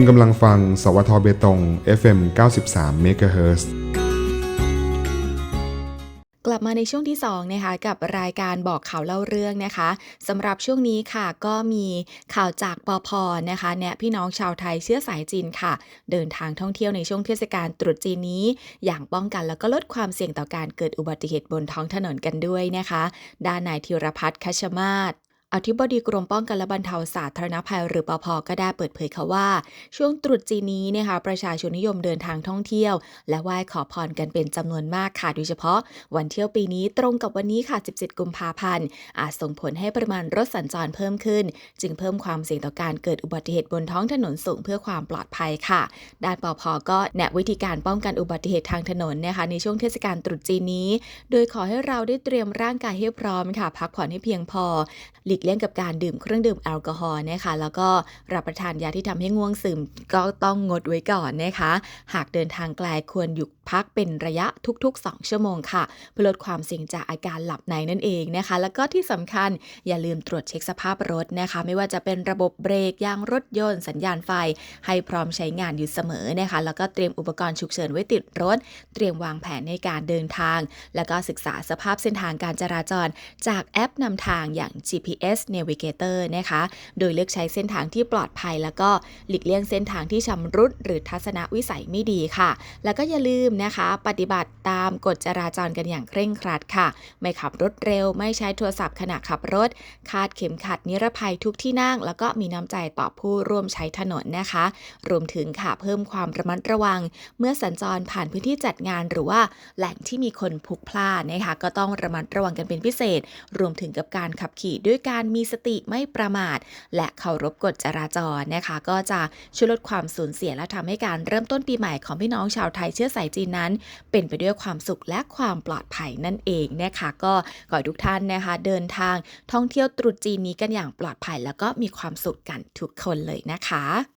คุณกำลังฟัง สวทเบตง FM 93 MHz กลับมาในช่วงที่2นะคะกับรายการบอกข่าวเล่าเรื่องนะคะสำหรับช่วงนี้ค่ะก็มีข่าวจากปอพนะคะแนะพี่น้องชาวไทยเชื้อสายจีนค่ะ เดินทางท่องเที่ยวในช่วงเทศกาลตรุษจีนนี้ อย่างป้องกันแล้วก็ลดความเสี่ยงต่อการเกิดอุบัติเหตุบนท้องถนนกันด้วยนะคะด้านนายธีรพัฒน์คชมาศ อธิบดีกรมป้องกันและบรรเทาสาธารณภัยหรือปภก็ได้เปิดเผยค่ะว่า ช่วงตรุษจีนนี้นะคะประชาชนนิยมเดินทางท่องเที่ยว และไหว้ขอพรกันเป็นจำนวนมากค่ะโดยเฉพาะ วันเที่ยวปีนี้ตรงกับวันนี้ค่ะ 17 กุมภาพันธ์อาจส่งผลให้ปริมาณรถสัญจรเพิ่มขึ้น จึงเพิ่มความเสี่ยงต่อการเกิดอุบัติเหตุบนท้องถนนสูงเพื่อความปลอดภัยค่ะ ด้านปพก็แนะวิธีการป้องกันอุบัติเหตุทางถนนนะคะในช่วงเทศกาลตรุษจีนนี้ โดยขอให้เราได้เตรียมร่างกายให้พร้อมค่ะ พักผ่อนให้เพียงพอหลีกเลี่ยงกับการดื่มเครื่องดื่มแอลกอฮอล์นะคะแล้วก็รับประทานยาที่ทำให้ง่วงซึมก็ต้องงดไว้ก่อนนะคะ หากเดินทางไกลควรหยุด พักเป็นระยะทุกๆ 2 ชั่วโมงค่ะ เพื่อลดความเสี่ยงจากอาการหลับในนั่นเองนะคะ แล้วก็ที่สำคัญอย่าลืมตรวจเช็คสภาพรถนะคะ ไม่ว่าจะเป็นระบบเบรกยางรถยนต์สัญญาณไฟ ให้พร้อมใช้งานอยู่เสมอนะคะ แล้วก็เตรียมอุปกรณ์ฉุกเฉินไว้ติดรถ เตรียมวางแผนในการเดินทาง แล้วก็ศึกษาสภาพเส้นทางการจราจร จากแอปนำทางอย่าง GPS Navigator นะคะ โดยเลือกใช้เส้นทางที่ปลอดภัย แล้วก็หลีกเลี่ยงเส้นทางที่ชำรุด หรือทัศนวิสัยไม่ดีค่ะ แล้วก็อย่าลืมนะคะ ปฏิบัติตามกฎจราจรกันอย่างเคร่งครัดค่ะ ไม่ขับรถเร็ว ไม่ใช้โทรศัพท์ขณะขับรถ คาดเข็มขัดนิรภัยทุกที่นั่ง แล้วก็มีน้ำใจต่อผู้ร่วมใช้ถนนนะคะ รวมถึงค่ะเพิ่มความระมัดระวัง เมื่อสัญจรผ่านพื้นที่จัดงานหรือว่าแหล่งที่มีคนพลุกพล่านนะคะก็ต้องระมัดระวังกันเป็นพิเศษ รวมถึงกับการขับขี่ด้วยการมีสติไม่ประมาท และเคารพกฎจราจรนะคะ ก็จะช่วยลดความสูญเสียและทำให้การเริ่มต้นปีใหม่ของพี่น้องชาวไทยเชื้อสายจีนนั้น เป็นไปด้วยความสุขและความปลอดภัยนั่นเองนะคะก็ขอให้ทุกท่านนะคะเดินทางท่องเที่ยวตรุษจีนนี้กันอย่างปลอดภัย แล้วก็มีความสุขกันทุกคนเลยนะคะ